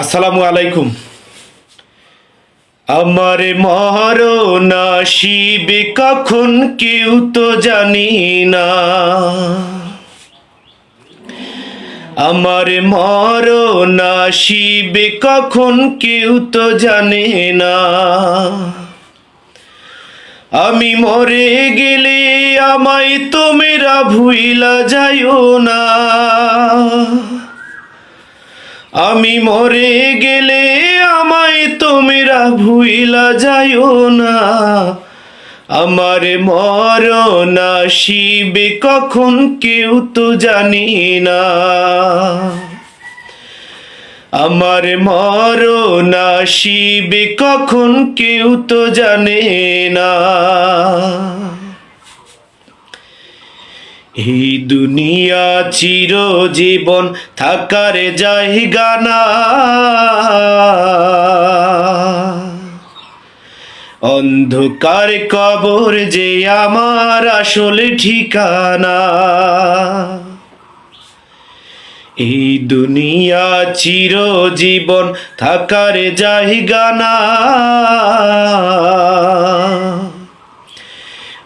আসসালামু আলাইকুম। আমার মর শিবে কখন কেউ তো জানি না। আমার মর শিবে কখন কেউ তো জানে না। আমি মরে গেলে আমায় তোমেরা ভুইলা যাইও না। আমি মরে গেলে আমায় তোমরা ভুইলা যাইও না। আমার মরণ শিবে কখন কেউ তো জানি না। আমার মরণ শিবে কখন কেউ তো জানে না। এই দুনিয়া চিরজীবন থাকার জায়গা না। অন্ধকার কবর যে আমার আসল ঠিকানা। এই দুনিয়া চিরজীবন থাকার জায়গা না।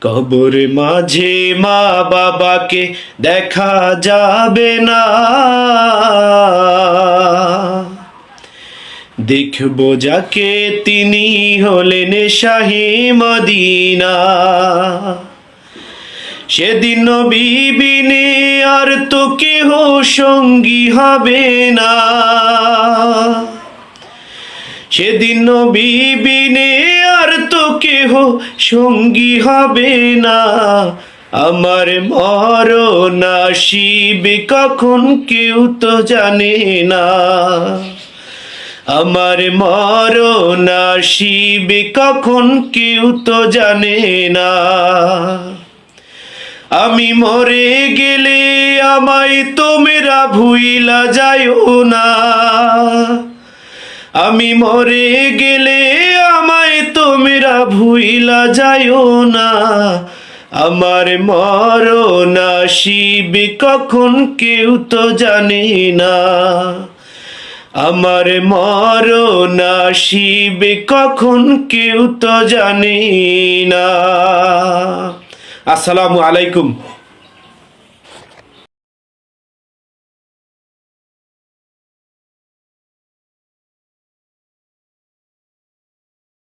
কবর মাঝে মা বাবাকে দেখা যাবে না। দেখব যাকে তিনি হলেন শাহি মদিনা। সেদিন বিবিনে আর তো কেহ সঙ্গী হবে না। সেদিন বিবিনে কেহ সঙ্গী হবে না। আমার মরণ শিবে কখন কেউ তো জানে না। আমার মরণ শিবে কখন কেউ তো জানে না। আমি মরে গেলে আমায় তোমরা ভুইলা যাইও না। আমি মরে গেলে আমায় তোমরা ভুইলা যাইও না। আমার মরণ শিবে কখন কেউ তো জানে না। আমার মরণ শিবে কখন কেউ তো জানে না। আসসালামু আলাইকুম।